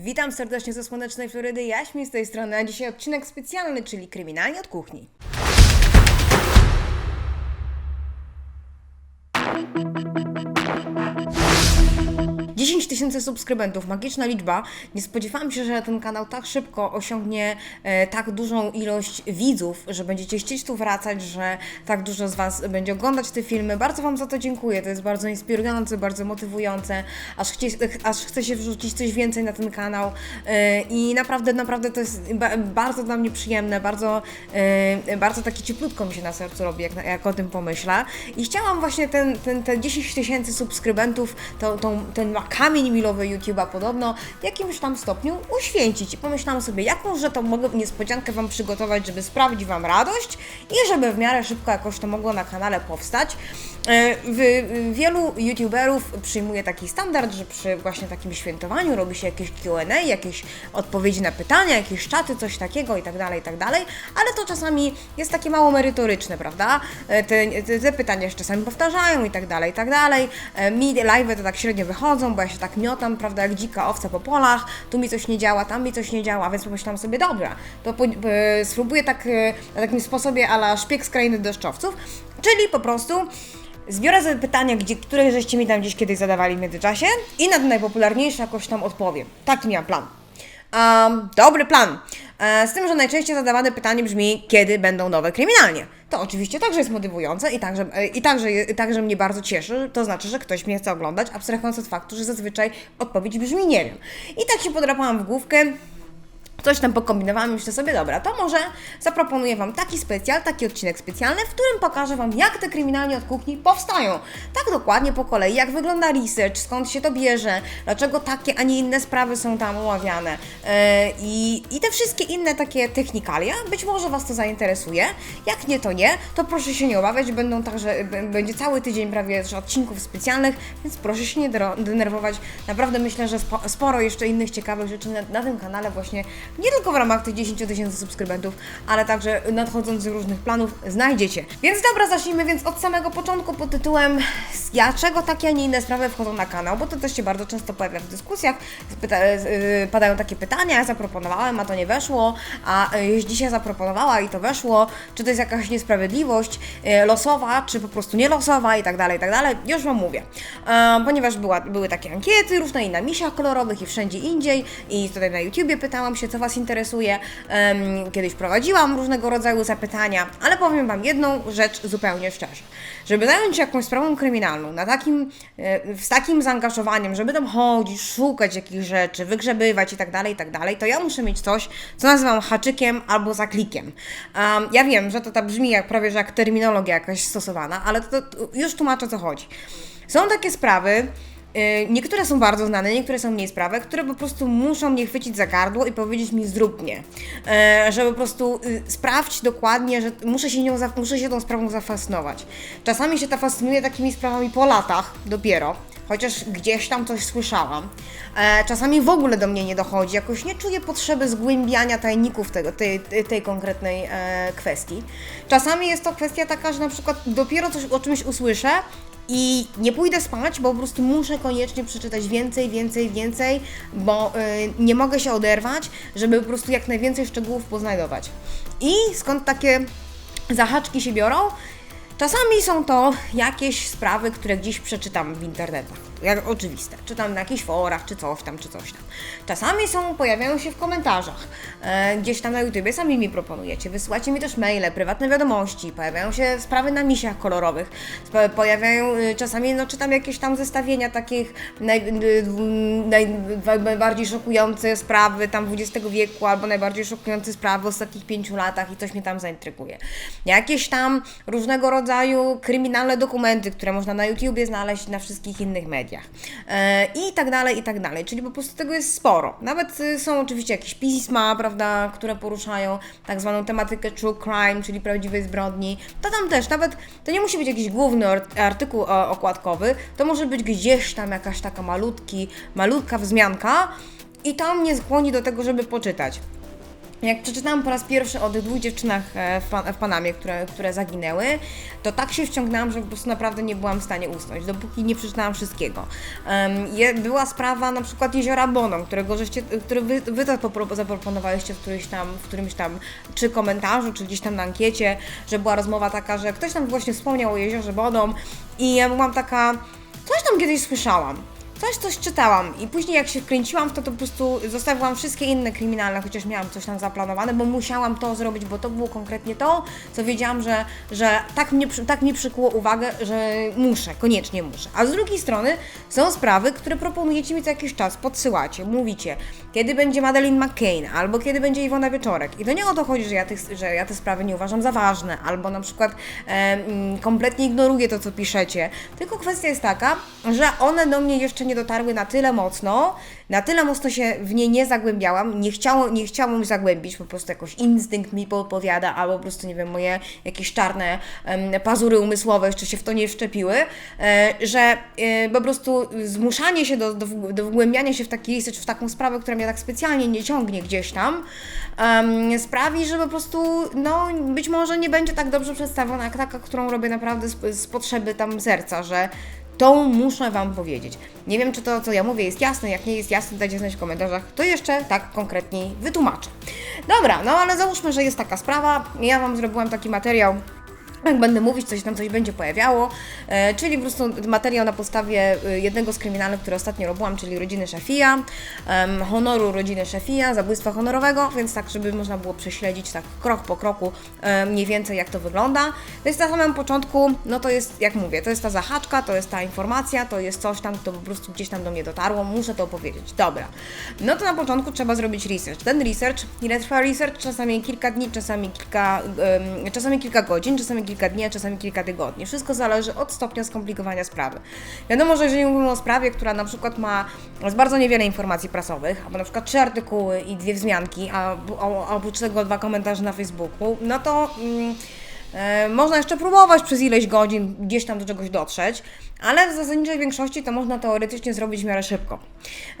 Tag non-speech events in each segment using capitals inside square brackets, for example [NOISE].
Witam serdecznie ze słonecznej Florydy, Jaśmi z tej strony, a dzisiaj odcinek specjalny, czyli Kryminalnie od kuchni. Dziesięć tysięcy subskrybentów, magiczna liczba. Nie spodziewałam się, że ten kanał tak szybko osiągnie e, tak dużą ilość widzów, że będziecie chcieć tu wracać, że tak dużo z Was będzie oglądać te filmy. Bardzo Wam za to dziękuję. To jest bardzo inspirujące, bardzo motywujące, aż, chcie, aż chce się wrzucić coś więcej na ten kanał. E, I naprawdę, naprawdę to jest ba bardzo dla mnie przyjemne, bardzo, e, bardzo takie cieplutko mi się na sercu robi, jak, jak o tym pomyślę. I chciałam właśnie ten, ten, te 10 tysięcy subskrybentów, tą, ten kamień milowy YouTube'a podobno w jakimś tam stopniu uświęcić. I pomyślałam sobie, jaką, że to mogę niespodziankę Wam przygotować, żeby sprawić Wam radość i żeby w miarę szybko jakoś to mogło na kanale powstać. E, wielu YouTuberów przyjmuje taki standard, że przy właśnie takim świętowaniu robi się jakieś Q&A, jakieś odpowiedzi na pytania, jakieś czaty, coś takiego i tak dalej, i tak dalej, ale to czasami jest takie mało merytoryczne, prawda? E, Te, te, te pytania się czasami powtarzają i tak dalej, i tak dalej. E, Mi live to tak średnio wychodzą, bo ja się tak miotam, prawda, jak dzika owca po polach, tu mi coś nie działa, tam mi coś nie działa, więc pomyślałam sobie, dobra, to po, spróbuję tak na takim sposobie ala szpieg z krainy deszczowców, czyli po prostu Zbiorę sobie pytania, gdzie, które żeście mi tam gdzieś kiedyś zadawali w międzyczasie i na te najpopularniejsze jakoś tam odpowiem. Taki miałam plan. Um, dobry plan. E, z tym, że najczęściej zadawane pytanie brzmi, kiedy będą nowe kryminalnie. To oczywiście także jest motywujące i także, e, i także, i także mnie bardzo cieszy. To znaczy, że ktoś mnie chce oglądać, abstrahując od faktu, że zazwyczaj odpowiedź brzmi nie wiem. I tak się podrapałam w główkę. Coś tam pokombinowałam i myślę sobie, dobra, to może zaproponuję Wam taki specjal, taki odcinek specjalny, w którym pokażę Wam, jak te kryminalnie od kuchni powstają. Tak dokładnie po kolei, jak wygląda research, skąd się to bierze, dlaczego takie, a nie inne sprawy są tam omawiane yy, i, i te wszystkie inne takie technikalia. Być może Was to zainteresuje. Jak nie, to nie, to proszę się nie obawiać, będą także, będzie cały tydzień prawie odcinków specjalnych, więc proszę się nie denerwować. Naprawdę myślę, że spo, sporo jeszcze innych ciekawych rzeczy na, na tym kanale właśnie nie tylko w ramach tych 10 tysięcy subskrybentów, ale także nadchodzących różnych planów znajdziecie. Więc dobra, zacznijmy więc od samego początku pod tytułem Dlaczego takie, a nie inne sprawy wchodzą na kanał? Bo to też się bardzo często pojawia w dyskusjach, Pyta, yy, padają takie pytania, ja zaproponowałem, a to nie weszło, a jeśli dzisiaj zaproponowała i to weszło, czy to jest jakaś niesprawiedliwość losowa, czy po prostu nielosowa i tak dalej, i tak dalej. Już Wam mówię. Ponieważ była, były takie ankiety różne i na misiach kolorowych i wszędzie indziej i tutaj na YouTubie pytałam się, co Was interesuje. Kiedyś prowadziłam różnego rodzaju zapytania, ale powiem Wam jedną rzecz zupełnie szczerze. Żeby zająć się jakąś sprawą kryminalną na takim, e, z takim zaangażowaniem, żeby tam chodzić, szukać jakichś rzeczy, wygrzebywać i tak dalej, tak dalej, to ja muszę mieć coś, co nazywam haczykiem albo zaklikiem. Ja wiem, że to tak brzmi jak prawie, że jak terminologia jakaś stosowana, ale to, to już tłumaczę o co chodzi. Są takie sprawy, Niektóre są bardzo znane, niektóre są mniej sprawy, które po prostu muszą mnie chwycić za gardło i powiedzieć mi zrób mnie. Yy, Żeby po prostu yy, sprawdź dokładnie, że muszę się, nią, muszę się tą sprawą zafascynować. Czasami się ta fascynuję takimi sprawami po latach dopiero, chociaż gdzieś tam coś słyszałam. E, Czasami w ogóle do mnie nie dochodzi, jakoś nie czuję potrzeby zgłębiania tajników tego, tej, tej, tej konkretnej e, kwestii. Czasami jest to kwestia taka, że na przykład dopiero coś o czymś usłyszę i nie pójdę spać, bo po prostu muszę koniecznie przeczytać więcej, więcej, więcej, bo y, nie mogę się oderwać, żeby po prostu jak najwięcej szczegółów poznajdować. I skąd takie zahaczki się biorą? Czasami są to jakieś sprawy, które gdzieś przeczytam w internetach, jak oczywiste. Czytam na jakichś forach, czy coś tam, czy coś tam. Czasami są, pojawiają się w komentarzach, e, gdzieś tam na YouTubie, sami mi proponujecie. Wysyłacie mi też maile, prywatne wiadomości, pojawiają się sprawy na misiach kolorowych, pojawiają, y, czasami no, czytam jakieś tam zestawienia takich naj, y, naj, najbardziej szokujące sprawy tam XX wieku, albo najbardziej szokujące sprawy w ostatnich pięciu latach i coś mnie tam zaintryguje. Jakieś tam różnego rodzaju kryminalne dokumenty, które można na YouTubie znaleźć na wszystkich innych mediach. E, I tak dalej, i tak dalej. Czyli po prostu tego jest sporo. Nawet y, są oczywiście jakieś pisma, prawda, które poruszają tak zwaną tematykę true crime, czyli prawdziwej zbrodni. To tam też, nawet to nie musi być jakiś główny ar- artykuł e, okładkowy, to może być gdzieś tam jakaś taka malutki, malutka wzmianka i to mnie skłoni do tego, żeby poczytać. Jak przeczytałam po raz pierwszy o tych dwóch dziewczynach e, w, Pan- w Panamie, które, które zaginęły, to tak się wciągnęłam, że po prostu naprawdę nie byłam w stanie usnąć, dopóki nie przeczytałam wszystkiego. Em, je, była sprawa na przykład jeziora Boną, którego żeście, który wy, wy zaproponowaliście w którymś tam, w którymś tam czy komentarzu, czy gdzieś tam na ankiecie, że była rozmowa taka, że ktoś tam właśnie wspomniał o jeziorze Boną i ja byłam taka, coś tam kiedyś słyszałam. Coś, coś czytałam i później jak się wkręciłam w to, to po prostu zostawiłam wszystkie inne kryminalne, chociaż miałam coś tam zaplanowane, bo musiałam to zrobić, bo to było konkretnie to, co wiedziałam, że, że tak, mnie, tak mnie przykuło uwagę, że muszę, koniecznie muszę. A z drugiej strony są sprawy, które proponujecie mi co jakiś czas, podsyłacie, mówicie, kiedy będzie Madeleine McCain, albo kiedy będzie Iwona Wieczorek. I to nie o to chodzi, że ja, tych, że ja te sprawy nie uważam za ważne, albo na przykład e, kompletnie ignoruję to, co piszecie, tylko kwestia jest taka, że one do mnie jeszcze nie dotarły na tyle mocno, na tyle mocno się w nie nie zagłębiałam, nie, chciało, nie chciałam zagłębić, po prostu jakoś instynkt mi podpowiada, albo po prostu, nie wiem, moje jakieś czarne em, pazury umysłowe jeszcze się w to nie wszczepiły, e, że e, po prostu zmuszanie się do, do, do wgłębiania się w taki research, w taką sprawę, która mnie tak specjalnie nie ciągnie gdzieś tam, em, sprawi, że po prostu, no, być może nie będzie tak dobrze przedstawiona jak taka, którą robię naprawdę z, z potrzeby tam serca, że to muszę Wam powiedzieć. Nie wiem, czy to, co ja mówię, jest jasne. Jak nie jest jasne, dajcie znać w komentarzach, to jeszcze tak konkretniej wytłumaczę. Dobra, no ale załóżmy, że jest taka sprawa. Ja Wam zrobiłam taki materiał. Jak będę mówić, coś tam coś będzie pojawiało, e, czyli po prostu materiał na podstawie e, jednego z kryminalnych, które ostatnio robiłam, czyli rodziny Szafija, em, honoru rodziny Szafija, zabójstwa honorowego, więc tak, żeby można było prześledzić tak krok po kroku e, mniej więcej jak to wygląda. Więc na samym początku, no to jest, jak mówię, to jest ta zahaczka, to jest ta informacja, to jest coś tam, to po prostu gdzieś tam do mnie dotarło, muszę to opowiedzieć. Dobra, no to na początku trzeba zrobić research. Ten research, ile trwa research? Czasami kilka dni, czasami kilka, em, czasami kilka godzin, czasami kilka dni, a czasami kilka tygodni. Wszystko zależy od stopnia skomplikowania sprawy. Wiadomo, że jeżeli mówimy o sprawie, która na przykład ma z bardzo niewiele informacji prasowych, albo na przykład trzy artykuły i dwie wzmianki, a, a, a oprócz tego dwa komentarze na Facebooku, no to... Mm, Można jeszcze próbować przez ileś godzin gdzieś tam do czegoś dotrzeć, ale w zasadniczej większości to można teoretycznie zrobić w miarę szybko.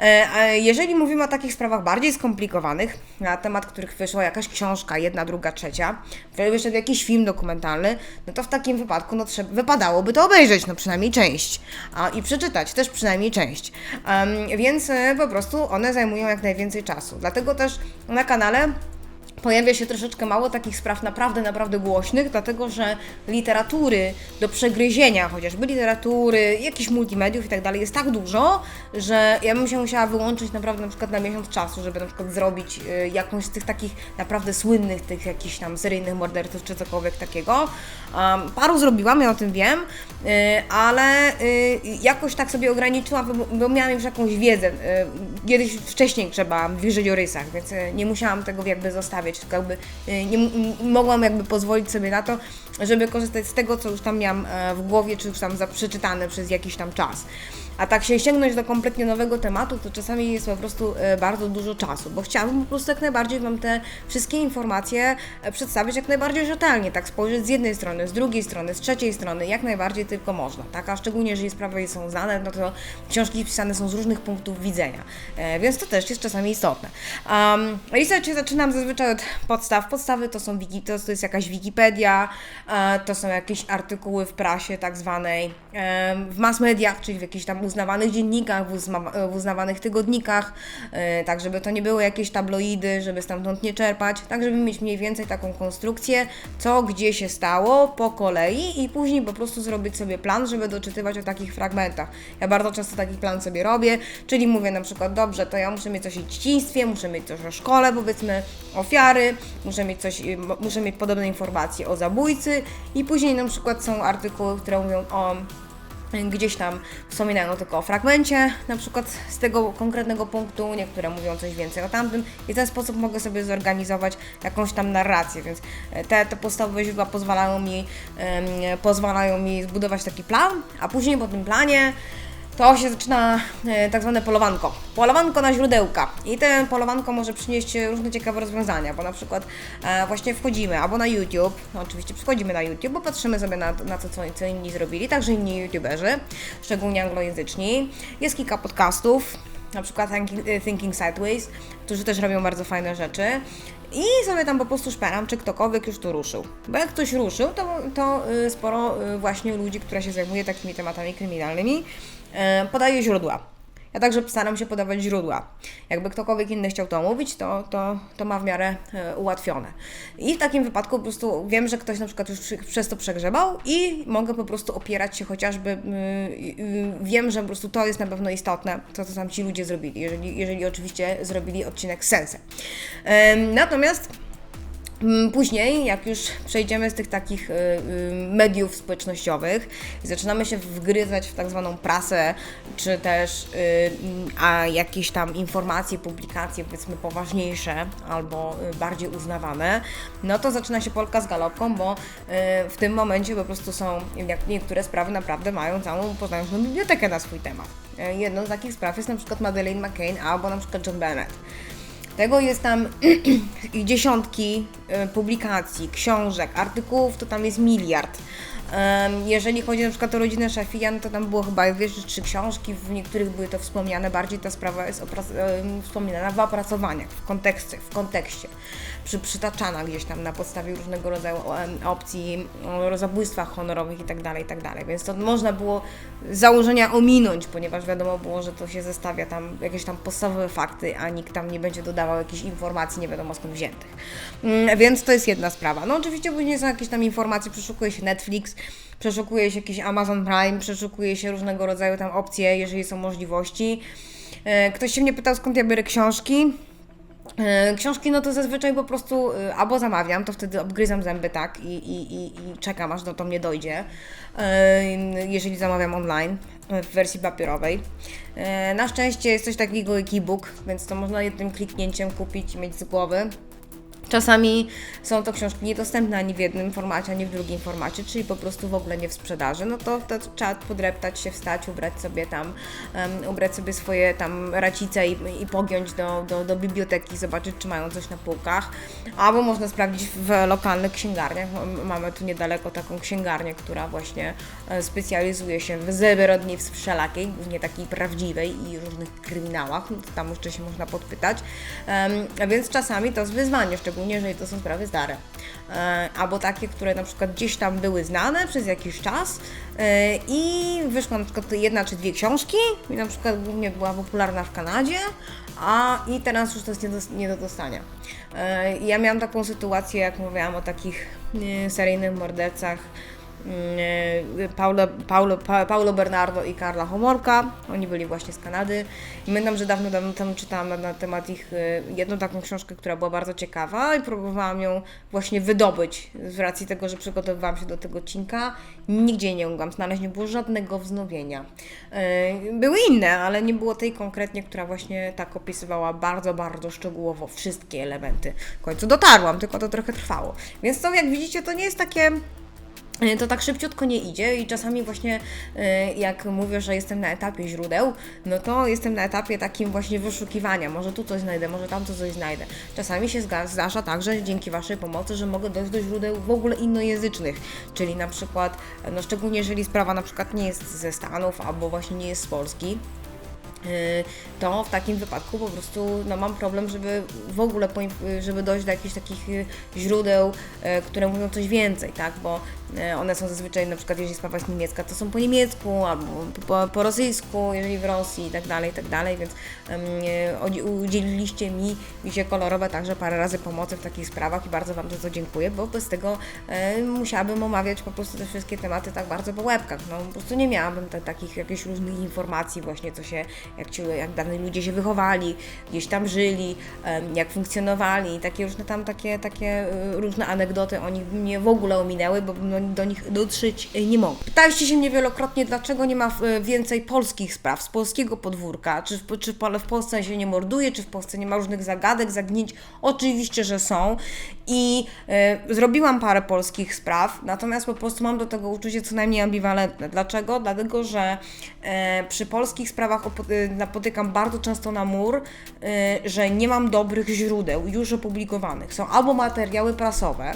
E, Jeżeli mówimy o takich sprawach bardziej skomplikowanych, na temat których wyszła jakaś książka, jedna, druga, trzecia, wyszedł jakiś film dokumentalny, no to w takim wypadku no, trzeba, wypadałoby to obejrzeć, no przynajmniej część, a, i przeczytać też przynajmniej część. Em, więc e, po prostu one zajmują jak najwięcej czasu. Dlatego też na kanale pojawia się troszeczkę mało takich spraw naprawdę, naprawdę głośnych, dlatego że literatury do przegryzienia, chociażby literatury, jakichś multimediów i tak dalej, jest tak dużo, że ja bym się musiała wyłączyć naprawdę na przykład na miesiąc czasu, żeby na przykład zrobić y, jakąś z tych takich naprawdę słynnych, tych jakichś tam seryjnych morderców czy cokolwiek takiego. Um, paru zrobiłam, ja o tym wiem, y, ale y, jakoś tak sobie ograniczyłam, bo, bo miałam już jakąś wiedzę. Y, kiedyś wcześniej trzeba wierzyć o rysach, więc nie musiałam tego jakby tylko jakby y, nie mogłam jakby pozwolić sobie na to, żeby korzystać z tego, co już tam miałam e, w głowie, czy już tam przeczytane przez jakiś tam czas. A tak się sięgnąć do kompletnie nowego tematu, to czasami jest po prostu e, bardzo dużo czasu, bo chciałabym po prostu jak najbardziej Wam te wszystkie informacje e, przedstawić jak najbardziej rzetelnie, tak spojrzeć z jednej strony, z drugiej strony, z trzeciej strony, jak najbardziej tylko można, tak? A szczególnie, jeżeli sprawy są znane, no to książki pisane są z różnych punktów widzenia, e, więc to też jest czasami istotne. Um, research zaczynam zazwyczaj od podstaw. Podstawy to są wiki, to, to jest jakaś Wikipedia, to są jakieś artykuły w prasie tak zwanej, w mass mediach, czyli w jakichś tam uznawanych dziennikach, w, uzma, w uznawanych tygodnikach, e, tak żeby to nie były jakieś tabloidy, żeby stamtąd nie czerpać, tak żeby mieć mniej więcej taką konstrukcję, co gdzie się stało po kolei i później po prostu zrobić sobie plan, żeby doczytywać o takich fragmentach. Ja bardzo często taki plan sobie robię, czyli mówię na przykład, dobrze, to ja muszę mieć coś o dzieciństwie, muszę mieć coś o szkole, powiedzmy, ofiary, muszę mieć coś, muszę mieć podobne informacje o zabójcy i później na przykład są artykuły, które mówią o gdzieś tam wspominają tylko o fragmencie, na przykład z tego konkretnego punktu, niektóre mówią coś więcej o tamtym i w ten sposób mogę sobie zorganizować jakąś tam narrację, więc e, te, te podstawowe źródła pozwalają mi, em, pozwalają mi zbudować taki plan, a później po tym planie to się zaczyna e, tak zwane polowanko. Polowanko na źródełka. I te polowanko może przynieść różne ciekawe rozwiązania, bo na przykład e, właśnie wchodzimy albo na YouTube, no oczywiście wchodzimy na YouTube, bo patrzymy sobie na, na to, co, co inni zrobili, także inni YouTuberzy, szczególnie anglojęzyczni. Jest kilka podcastów, na przykład Thinking, e, Thinking Sideways, którzy też robią bardzo fajne rzeczy. I sobie tam po prostu szperam, czy ktokolwiek już tu ruszył. Bo jak ktoś ruszył, to, to y, sporo y, właśnie ludzi, która się zajmuje takimi tematami kryminalnymi, y, podaje źródła. Ja także staram się podawać źródła. Jakby ktokolwiek inny chciał to mówić, to, to, to ma w miarę e, ułatwione. I w takim wypadku po prostu wiem, że ktoś na przykład już przez to przegrzebał i mogę po prostu opierać się chociażby, wiem, że po prostu to jest na pewno istotne, to co tam ci ludzie zrobili, jeżeli, jeżeli oczywiście zrobili odcinek z sensem. Em, Natomiast Później, jak już przejdziemy z tych takich y, y, mediów społecznościowych zaczynamy się wgryzać w tak zwaną prasę, czy też y, mm, a jakieś tam informacje, publikacje powiedzmy poważniejsze albo bardziej uznawane, no to zaczyna się Polka z galopką, bo w tym momencie po prostu są, jak niektóre sprawy naprawdę mają całą potężną bibliotekę na swój temat. Jedną z takich spraw jest na przykład Madeleine McCain albo na przykład John Bennett. Tego jest tam [CLEARS THROAT] dziesiątki e, publikacji, książek, artykułów, to tam jest miliard. Jeżeli chodzi na przykład o rodzinę Szafijan, to tam było chyba dwie czy trzy książki, w niektórych były to wspomniane, bardziej ta sprawa jest wspominana w opracowaniach, w kontekście, w kontekście przy, przytaczana gdzieś tam na podstawie różnego rodzaju opcji o zabójstwach honorowych itd., itd. Więc to można było założenia ominąć, ponieważ wiadomo było, że to się zestawia tam jakieś tam podstawowe fakty, a nikt tam nie będzie dodawał jakichś informacji nie wiadomo skąd wziętych. Mm, Więc to jest jedna sprawa. No oczywiście później są jakieś tam informacje, przeszukuje się Netflix, przeszukuje się jakiś Amazon Prime, przeszukuje się różnego rodzaju tam opcje, jeżeli są możliwości. E, Ktoś się mnie pytał, skąd ja biorę książki. E, Książki, no to zazwyczaj po prostu e, albo zamawiam, to wtedy obgryzam zęby tak i, i, i, i czekam aż do to mnie dojdzie, jeżeli zamawiam online w wersji papierowej. Na szczęście jest coś takiego jak e-book, więc to można jednym kliknięciem kupić i mieć z głowy. Czasami są to książki niedostępne ani w jednym formacie, ani w drugim formacie, czyli po prostu w ogóle nie w sprzedaży. No to, to trzeba podreptać się, wstać, ubrać sobie tam, um, ubrać sobie swoje tam racice i, i pogiąć do, do, do biblioteki, zobaczyć, czy mają coś na półkach. Albo można sprawdzić w lokalnych księgarniach. Mamy tu niedaleko taką księgarnię, która właśnie e, specjalizuje się w zbrodni wszelakiej, głównie takiej prawdziwej i różnych kryminałach. No tam jeszcze się można podpytać. A więc czasami to jest wyzwanie, szczególnie jeżeli to są sprawy stare. E, albo takie, które na przykład gdzieś tam były znane przez jakiś czas e, i wyszła na przykład jedna czy dwie książki i na przykład głównie była popularna w Kanadzie, a i teraz już to jest nie do, nie do dostania. E, ja miałam taką sytuację, jak mówiłam o takich seryjnych mordercach, Paulo, Paulo, Pa- Paulo Bernardo i Carla Homolka. Oni byli właśnie z Kanady. I pamiętam, że dawno, dawno temu czytałam na, temat ich y, jedną taką książkę, która była bardzo ciekawa i próbowałam ją właśnie wydobyć z racji tego, że przygotowywałam się do tego odcinka. Nigdzie nie mogłam znaleźć, nie było żadnego wznowienia. Y, Były inne, ale nie było tej konkretnie, która właśnie tak opisywała bardzo, bardzo szczegółowo wszystkie elementy. W końcu dotarłam, tylko to trochę trwało. Więc to, jak widzicie, to nie jest takie E, to tak szybciutko nie idzie i czasami właśnie e, jak mówię, że jestem na etapie źródeł, no to jestem na etapie takim właśnie wyszukiwania, może tu coś znajdę, może tam coś znajdę. Czasami się zdarza także dzięki Waszej pomocy, że mogę dojść do źródeł w ogóle innojęzycznych, czyli na przykład, no szczególnie jeżeli sprawa na przykład nie jest ze Stanów albo właśnie nie jest z Polski, y, to w takim wypadku po prostu no, mam problem, żeby w ogóle żeby dojść do jakichś takich y, źródeł, y, które mówią coś więcej, tak? Bo y, one są zazwyczaj, na przykład jeżeli sprawa jest niemiecka, to są po niemiecku albo po, po rosyjsku, jeżeli w Rosji i tak dalej, i tak dalej, więc odzi- udzieliliście mi, mi się kolorowe także parę razy pomocy w takich sprawach i bardzo Wam za to dziękuję, bo bez tego e, musiałabym omawiać po prostu te wszystkie tematy tak bardzo po łebkach. No, po prostu nie miałabym te, takich jakichś różnych informacji właśnie, co się, jak, ci, jak dani ludzie się wychowali, gdzieś tam żyli, em, jak funkcjonowali i takie różne tam takie, takie różne anegdoty o nich mnie w ogóle ominęły, bo no, do nich dotrzeć y, nie mogę. Pytaliście się mnie wielokrotnie, dlaczego nie ma y, więcej polskich spraw z polskiego podwórka, czy w, czy w Pol- w Polsce się nie morduje, czy w Polsce nie ma różnych zagadek, zagnięć. Oczywiście, że są i y, zrobiłam parę polskich spraw, natomiast po prostu mam do tego uczucie co najmniej ambiwalentne. Dlaczego? Dlatego, że e, przy polskich sprawach napotykam bardzo często na mur, że nie mam dobrych źródeł już opublikowanych. Są albo materiały prasowe,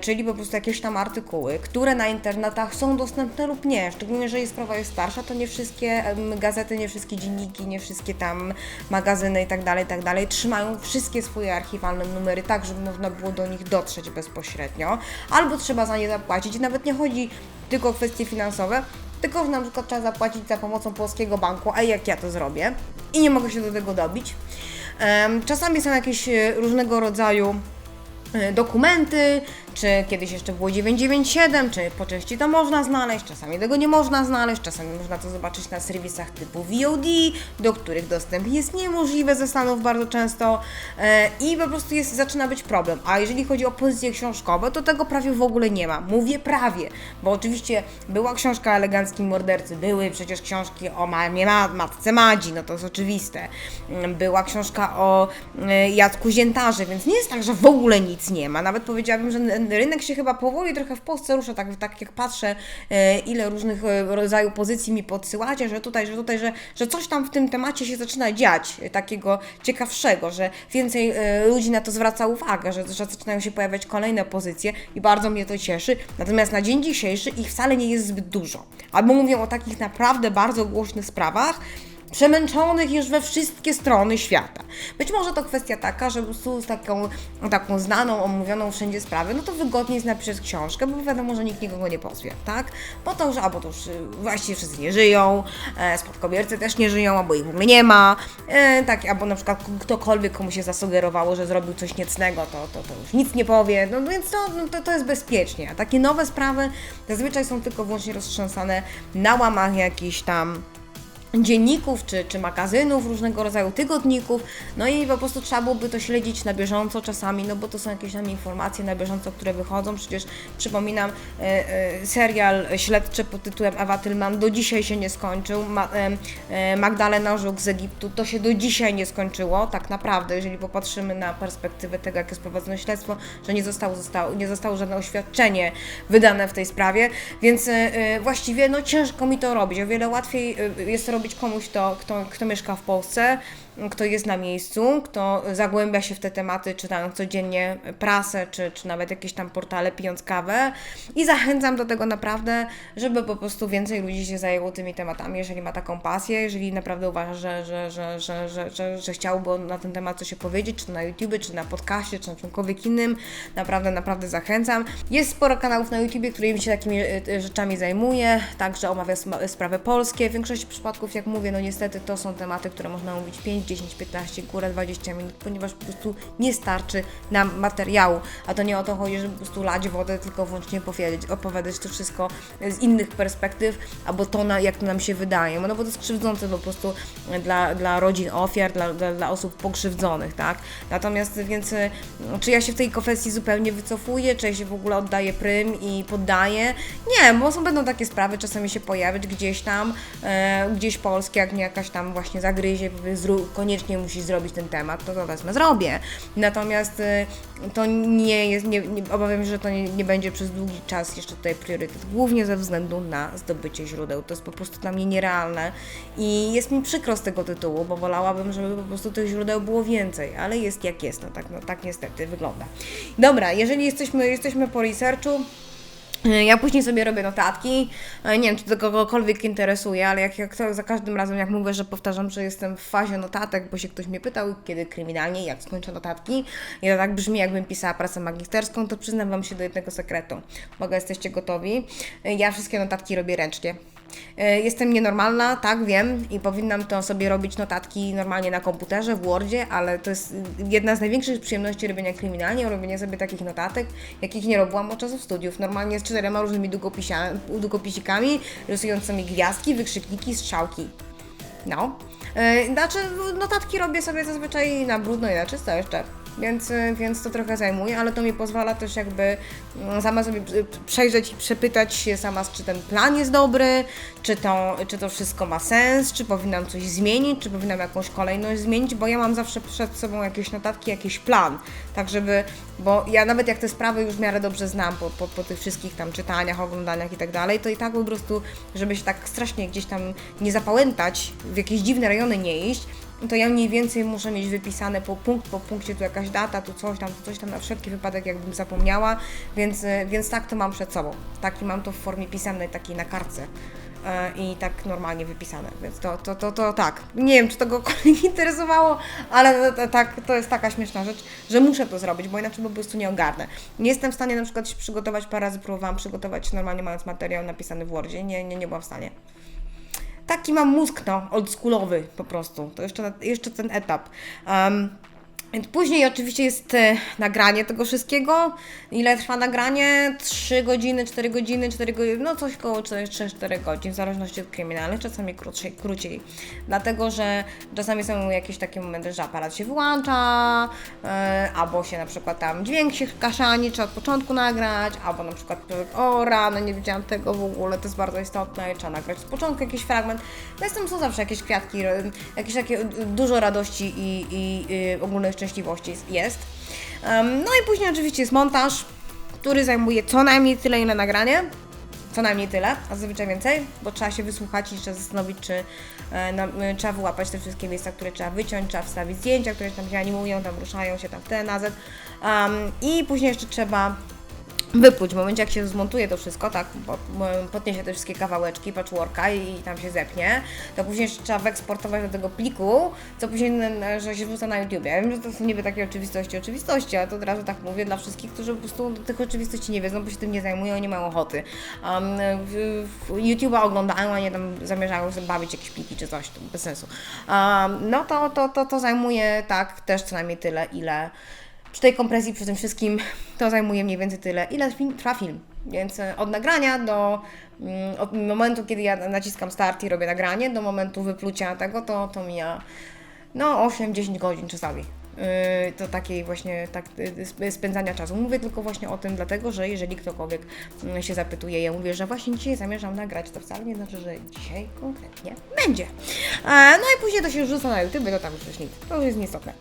czyli po prostu jakieś tam artykuły, artykuły, które na internetach są dostępne lub nie. Szczególnie, jeżeli sprawa jest starsza, to nie wszystkie gazety, nie wszystkie dzienniki, nie wszystkie tam magazyny i tak dalej, i tak trzymają wszystkie swoje archiwalne numery tak, żeby można było do nich dotrzeć bezpośrednio. Albo trzeba za nie zapłacić. I nawet nie chodzi tylko o kwestie finansowe, tylko że na przykład trzeba zapłacić za pomocą polskiego banku, a jak ja to zrobię? I nie mogę się do tego dobić. Czasami są jakieś e, różnego rodzaju e, dokumenty, czy kiedyś jeszcze było 997, czy po części to można znaleźć, czasami tego nie można znaleźć, czasami można to zobaczyć na serwisach typu VOD, do których dostęp jest niemożliwy ze Stanów bardzo często e, i po prostu jest, zaczyna być problem. A jeżeli chodzi o pozycje książkowe, to tego prawie w ogóle nie ma. Mówię prawie, bo oczywiście była książka o eleganckim mordercy, były przecież książki o mamie, ma, matce Madzi, no to jest oczywiste. Mm, Była książka o e, Jacku Ziętarze, więc nie jest tak, że w ogóle nic nie ma. Nawet powiedziałabym, że n- rynek się chyba powoli trochę w Polsce rusza, tak, tak jak patrzę, e, ile różnych e, rodzaju pozycji mi podsyłacie, że tutaj, że tutaj, że, że coś tam w tym temacie się zaczyna dziać, e, takiego ciekawszego, że więcej ludzi na to zwraca uwagę, że, że zaczynają się pojawiać kolejne pozycje i bardzo mnie to cieszy. Natomiast na dzień dzisiejszy ich wcale nie jest zbyt dużo. Albo mówię o takich naprawdę bardzo głośnych sprawach, przemęczonych już we wszystkie strony świata. Być może to kwestia taka, że z taką, taką znaną, omówioną wszędzie sprawę, no to wygodniej jest napisać książkę, bo wiadomo, że nikt nikogo nie pozwie, tak? Po to, że albo to już y, właściwie wszyscy nie żyją, e, spadkobiercy też nie żyją, albo ich w ogóle nie ma, e, tak, albo na przykład ktokolwiek komu się zasugerowało, że zrobił coś niecnego, to, to, to już nic nie powie, no więc to, no, to, to jest bezpiecznie. A takie nowe sprawy zazwyczaj są tylko wyłącznie roztrząsane na łamach jakichś tam dzienników czy, czy magazynów, różnego rodzaju tygodników, no i po prostu trzeba byłoby to śledzić na bieżąco czasami, no bo to są jakieś tam informacje na bieżąco, które wychodzą, przecież przypominam, e, e, serial śledczy pod tytułem Ewa Tylman do dzisiaj się nie skończył, Ma, e, e, Magdalena Żuk z Egiptu, to się do dzisiaj nie skończyło, tak naprawdę, jeżeli popatrzymy na perspektywę tego, jak jest prowadzone śledztwo, że nie zostało, zostało, nie zostało żadne oświadczenie wydane w tej sprawie, więc e, e, właściwie no ciężko mi to robić, o wiele łatwiej e, jest to robić komuś, to, kto, kto mieszka w Polsce, kto jest na miejscu, kto zagłębia się w te tematy, czytając codziennie prasę, czy, czy nawet jakieś tam portale, pijąc kawę. I zachęcam do tego naprawdę, żeby po prostu więcej ludzi się zajęło tymi tematami, jeżeli ma taką pasję, jeżeli naprawdę uważa, że, że, że, że, że, że, że chciałby na ten temat coś opowiedzieć, czy na YouTube, czy na podcaście, czy na czymkolwiek innym. Naprawdę, naprawdę zachęcam. Jest sporo kanałów na YouTube, którymi się takimi e, rzeczami zajmuje, także omawia sprawy polskie. W większości przypadków, jak mówię, no niestety to są tematy, które można mówić 5, 10, 15, górę 20 minut, ponieważ po prostu nie starczy nam materiału. A to nie o to chodzi, żeby po prostu lać wodę, tylko wyłącznie powiedzieć, opowiadać to wszystko z innych perspektyw, albo to, na, jak to nam się wydaje. No bo to jest krzywdzące po prostu dla, dla rodzin ofiar, dla, dla, dla osób pokrzywdzonych, tak? Natomiast więc y, czy ja się w tej kwestii zupełnie wycofuję, czy ja się w ogóle oddaję prym i poddaję? Nie, bo są, będą takie sprawy czasami się pojawiać gdzieś tam, e, gdzieś polskie, jak mnie jakaś tam właśnie zagryzie, powie, koniecznie musisz zrobić ten temat, to to wezmę, zrobię. Natomiast y, to nie jest, nie, nie, obawiam się, że to nie, nie będzie przez długi czas jeszcze tutaj priorytet, głównie ze względu na zdobycie źródeł. To jest po prostu dla mnie nierealne i jest mi przykro z tego tytułu, bo wolałabym, żeby po prostu tych źródeł było więcej, ale jest jak jest, no tak, no tak niestety wygląda. Dobra, jeżeli jesteśmy, jesteśmy po researchu, ja później sobie robię notatki. E, Nie wiem, czy to kogokolwiek interesuje, ale jak, jak to za każdym razem, jak mówię, że powtarzam, że jestem w fazie notatek, bo się ktoś mnie pytał, kiedy kryminalnie, jak skończę notatki, i to tak brzmi, jakbym pisała pracę magisterską, to przyznam Wam się do jednego sekretu. Mogę, jesteście gotowi? E, Ja wszystkie notatki robię ręcznie. E, Jestem nienormalna, tak wiem, i powinnam to sobie robić notatki normalnie na komputerze, w Wordzie, ale to jest jedna z największych przyjemności robienia kryminalnie, robienie sobie takich notatek, jakich nie robiłam od czasów studiów. Normalnie z czterema różnymi długopisikami, rysującymi gwiazdki, wykrzykniki, strzałki. No. E, Znaczy, notatki robię sobie zazwyczaj na brudno i na czysto jeszcze. Więc, e, więc to trochę zajmuje, ale to mi pozwala też jakby mm, sama sobie przejrzeć i przepytać się sama, czy ten plan jest dobry, czy to, czy to wszystko ma sens, czy powinnam coś zmienić, czy powinnam jakąś kolejność zmienić, bo ja mam zawsze przed sobą jakieś notatki, jakiś plan, tak żeby, bo ja nawet jak te sprawy już w miarę dobrze znam po, po, po tych wszystkich tam czytaniach, oglądaniach i tak dalej, to i tak po prostu, żeby się tak strasznie gdzieś tam nie zapałętać, w jakieś dziwne rejony nie iść, to ja mniej więcej muszę mieć wypisane po punkt, po punkcie tu jakaś data, tu coś tam, tu coś tam na wszelki wypadek, jakbym zapomniała, więc, y, więc tak to mam przed sobą. Taki mam to w formie pisemnej, takiej na kartce e, i tak normalnie wypisane, więc to, to, to, to tak. Nie wiem, czy to kogokolwiek [LAUGHS] interesowało, ale tak, to jest taka śmieszna rzecz, że muszę to zrobić, bo inaczej po prostu nie ogarnę. Nie jestem w stanie na przykład się przygotować, parę razy próbowałam przygotować normalnie mając materiał napisany w Wordzie, nie, nie, nie byłam w stanie. Taki mam mózg, no, oldschoolowy po prostu. To jeszcze, jeszcze ten etap. Um, Później oczywiście jest e, nagranie tego wszystkiego. Ile trwa nagranie? 3 godziny, 4 godziny, 4 godziny, no coś koło 3-4 godzin, w zależności od kryminalnych, czasami krócej. Dlatego, że czasami są jakieś takie momenty, że aparat się wyłącza, e, albo się na przykład tam dźwięk się kaszani, trzeba od początku nagrać, albo na przykład o rano, nie widziałam tego w ogóle, to jest bardzo istotne i trzeba nagrać z początku jakiś fragment. No jest tam są zawsze jakieś kwiatki, jakieś takie e, dużo radości i, i, i ogólnej szczęśliwości jest- no i później oczywiście jest montaż, który zajmuje co najmniej tyle, ile nagranie. Co najmniej tyle, a zazwyczaj więcej, bo trzeba się wysłuchać i trzeba zastanowić, czy e, na, e, trzeba wyłapać te wszystkie miejsca, które trzeba wyciąć, trzeba wstawić zdjęcia, które tam się animują, tam ruszają się tam w T, na. Um, I później jeszcze trzeba wypluć. W momencie jak się zmontuje to wszystko, tak, podniesie te wszystkie kawałeczki patchworka i, tam się zepnie, to później jeszcze trzeba wyeksportować do tego pliku, co później, że się wrzuca na YouTube. Ja wiem, że to są niby takie oczywistości, oczywistości, ale to od razu tak mówię dla wszystkich, którzy po prostu tych oczywistości nie wiedzą, bo się tym nie zajmują, nie mają ochoty. Um, YouTube'a oglądają, a nie tam zamierzają sobie bawić jakieś pliki czy coś, to bez sensu. Um, no to, to, to, to zajmuje tak też co najmniej tyle, ile przy tej kompresji, przy tym wszystkim, to zajmuje mniej więcej tyle, ile trwa film. Więc e, od nagrania do mm, od momentu, kiedy ja naciskam start i robię nagranie, do momentu wyplucia tego, to, to mija no 8-10 godzin czasami. Yy, to takiej właśnie tak, sp- spędzania czasu. Mówię tylko właśnie o tym, dlatego że jeżeli ktokolwiek mm, się zapytuje, ja mówię, że właśnie dzisiaj zamierzam nagrać, to wcale nie znaczy, że dzisiaj konkretnie będzie. No i później to się rzuca na YouTube, to tam już nic. To już jest nieistotne.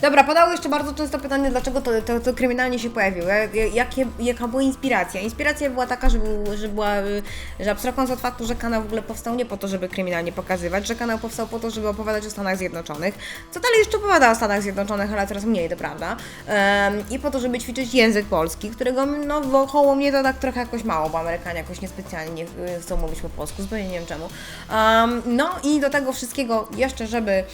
Dobra, padało jeszcze bardzo często pytanie, dlaczego to, to, to kryminalnie się pojawiło. Jak- Jakie, jaka była inspiracja? Inspiracja była taka, że, był, że była, y, że abstrahując od faktu, że kanał w ogóle powstał nie po to, żeby kryminalnie pokazywać, że kanał powstał po to, żeby opowiadać o Stanach Zjednoczonych, co dalej jeszcze opowiada o Stanach Zjednoczonych, ale coraz mniej, to prawda. I po to, żeby ćwiczyć język polski, którego no, wokoło mnie to tak trochę jakoś mało, bo Amerykanie jakoś niespecjalnie nie y, chcą mówić po polsku, zupełnie nie wiem czemu. Em, no i do tego wszystkiego jeszcze, żeby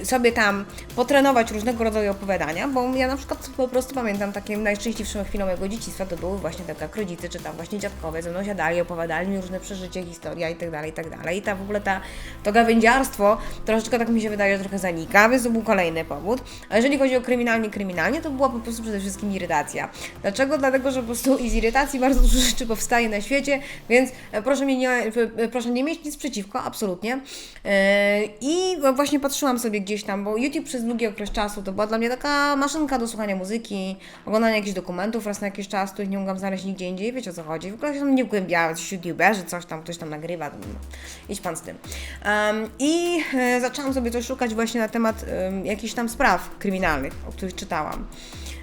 y, sobie tam potrenować różnego rodzaju opowiadania, bo ja na przykład po prostu pamiętam takie najszczęśliwszą chwilą mojego dzieciństwa, to były właśnie tak jak rodzice, czy tam właśnie dziadkowie ze mną siadali, opowiadali mi różne przeżycia, historia i tak dalej, i tak dalej. I ta w ogóle ta, to gawędziarstwo troszeczkę tak mi się wydaje, że trochę zanika, więc to był kolejny powód. A jeżeli chodzi o kryminalnie, kryminalnie, to była po prostu przede wszystkim irytacja. Dlaczego? Dlatego, że po prostu i z irytacji bardzo dużo rzeczy powstaje na świecie, więc e, proszę, mnie nie, e, proszę nie mieć nic przeciwko, absolutnie. E, I właśnie patrzyłam sobie gdzieś tam, bo YouTube przez długi okres czasu to była dla mnie taka maszynka do słuchania muzyki, oglądania jakichś dokumentów raz na jakiś czas, których nie mogłam znaleźć nigdzie indziej, wiecie o co chodzi. W ogóle się tam nie wgłębiała, coś youtuberzy, coś tam, ktoś tam nagrywa, no, idź pan z tym. I e, zaczęłam sobie coś szukać właśnie na temat em, jakichś tam spraw kryminalnych, o których czytałam.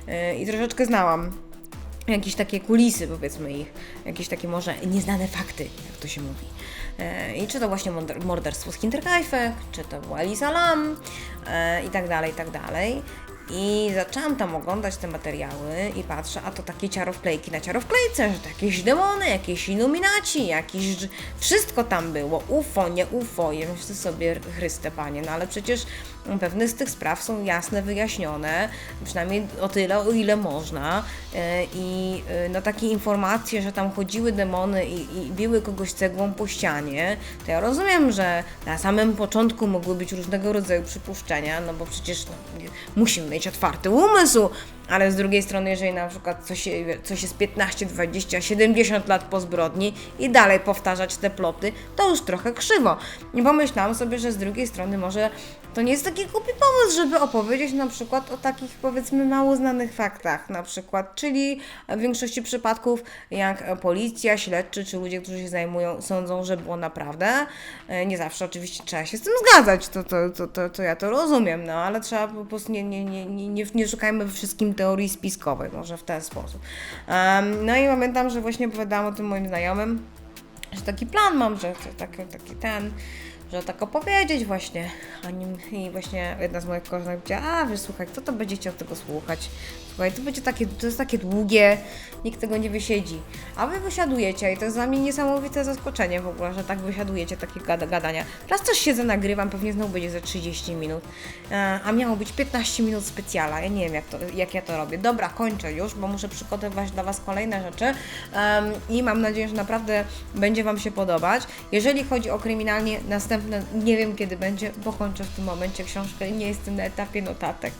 E, I troszeczkę znałam jakieś takie kulisy, powiedzmy ich, jakieś takie może nieznane fakty, jak to się mówi. E, I czy to właśnie morder- morderstwo z Hinterkaifeck, czy to była Lisa Lam e, i tak dalej, i tak dalej. I zaczęłam tam oglądać te materiały i patrzę, a to takie ciarowklejki na ciarowklejce, że to jakieś demony, jakieś iluminaci, jakieś... Wszystko tam było, UFO, nie UFO. Ja myślę sobie, Chryste Panie, no ale przecież pewne z tych spraw są jasne, wyjaśnione, przynajmniej o tyle, o ile można. E, I e, no takie informacje, że tam chodziły demony i, i biły kogoś cegłą po ścianie, to ja rozumiem, że na samym początku mogły być różnego rodzaju przypuszczenia, no bo przecież no, musimy mieć otwarty umysł, ale z drugiej strony, jeżeli na przykład coś, coś jest 15, 20, 70 lat po zbrodni i dalej powtarzać te ploty, to już trochę krzywo. I pomyślałam sobie, że z drugiej strony może to nie jest taki głupi pomysł, żeby opowiedzieć na przykład o takich powiedzmy mało znanych faktach, na przykład, czyli w większości przypadków jak policja, śledczy czy ludzie, którzy się zajmują, sądzą, że było naprawdę. E, Nie zawsze oczywiście trzeba się z tym zgadzać, to, to, to, to, to ja to rozumiem, no ale trzeba po prostu nie, nie, nie, nie, nie, szukajmy we wszystkim teorii spiskowej, może w ten sposób. Em, no i pamiętam, że właśnie opowiadałam o tym moim znajomym, że taki plan mam, że taki, taki ten, że tak opowiedzieć właśnie. A nim, I właśnie jedna z moich koleżanek powiedziała, a wiesz, słuchaj, kto to będzie chciał tego słuchać? Słuchaj, to będzie takie, to jest takie długie, nikt tego nie wysiedzi. A wy wysiadujecie i to jest dla mnie niesamowite zaskoczenie w ogóle, że tak wysiadujecie takie gada gadania. Raz coś siedzę, nagrywam, pewnie znowu będzie za 30 minut, e, a miało być 15 minut specjala. Ja nie wiem, jak, to, jak ja to robię. Dobra, kończę już, bo muszę przygotowywać dla Was kolejne rzeczy i mam nadzieję, że naprawdę będzie Wam się podobać. Jeżeli chodzi o kryminalnie, następne, nie wiem kiedy będzie, bo kończę w tym momencie książkę i nie jestem na etapie notatek.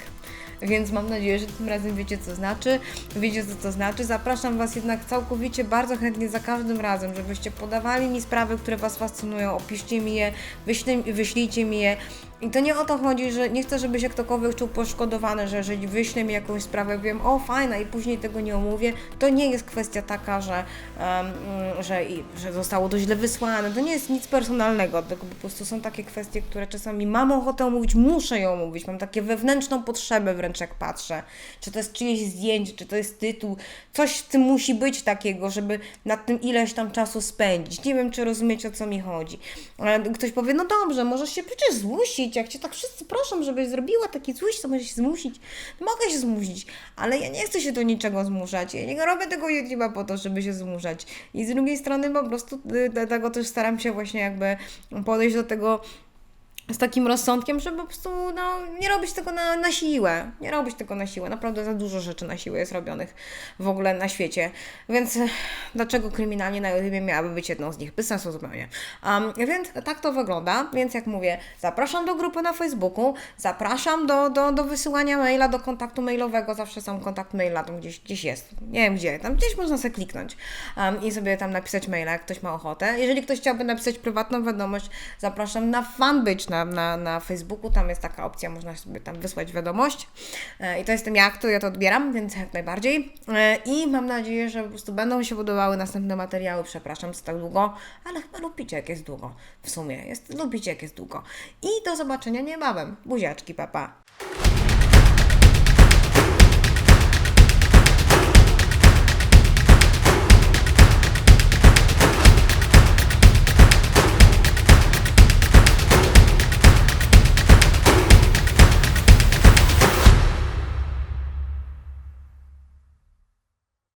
Więc mam nadzieję, że tym razem wiecie co znaczy, wiecie co to znaczy. Zapraszam Was jednak całkowicie, bardzo chętnie za każdym razem, żebyście podawali mi sprawy, które Was fascynują, opiszcie mi je, wyślij, wyślijcie mi je. I to nie o to chodzi, że nie chcę, żeby się ktokolwiek czuł poszkodowany, że jeżeli wyślę mi jakąś sprawę, wiem, o fajna i później tego nie omówię, to nie jest kwestia taka, że, mm, że, i, że zostało to źle wysłane. To nie jest nic personalnego, tylko po prostu są takie kwestie, które czasami mam ochotę omówić, muszę ją omówić. Mam takie wewnętrzną potrzebę wręcz jak patrzę. Czy to jest czyjeś zdjęcie, czy to jest tytuł. Coś w tym musi być takiego, żeby nad tym ileś tam czasu spędzić. Nie wiem, czy rozumiecie, o co mi chodzi. Ale Ktoś powie, no dobrze, możesz się przecież zmusić, jak cię tak wszyscy proszą, żebyś zrobiła taki złość, to możesz się zmusić. Mogę się zmusić, ale ja nie chcę się do niczego zmuszać. Ja nie robię tego YouTube'a po to, żeby się zmuszać. I z drugiej strony po prostu y, dlatego też staram się właśnie jakby podejść do tego z takim rozsądkiem, żeby po prostu no, nie robić tego na, na siłę. Nie robić tego na siłę. Naprawdę za dużo rzeczy na siłę jest robionych w ogóle na świecie. Więc eh, dlaczego kryminalnie na YouTube miałaby być jedną z nich? Bez sensu zupełnie. Um, więc tak to wygląda. Więc jak mówię, zapraszam do grupy na Facebooku, zapraszam do, do, do wysyłania maila, do kontaktu mailowego. Zawsze sam kontakt maila tam gdzieś, gdzieś jest. Nie wiem gdzie. Tam gdzieś można sobie kliknąć um, i sobie tam napisać maila, jak ktoś ma ochotę. Jeżeli ktoś chciałby napisać prywatną wiadomość, zapraszam na fanpage na, na, na Facebooku. Tam jest taka opcja, można sobie tam wysłać wiadomość. E, I to jestem ja, kto ja to odbieram, więc jak najbardziej. E, I mam nadzieję, że po prostu będą się podobały następne materiały. Przepraszam za tak długo, ale chyba lubicie, jak jest długo. W sumie jest, lubicie, jak jest długo. I do zobaczenia niebawem. Buziaczki, papa. Pa.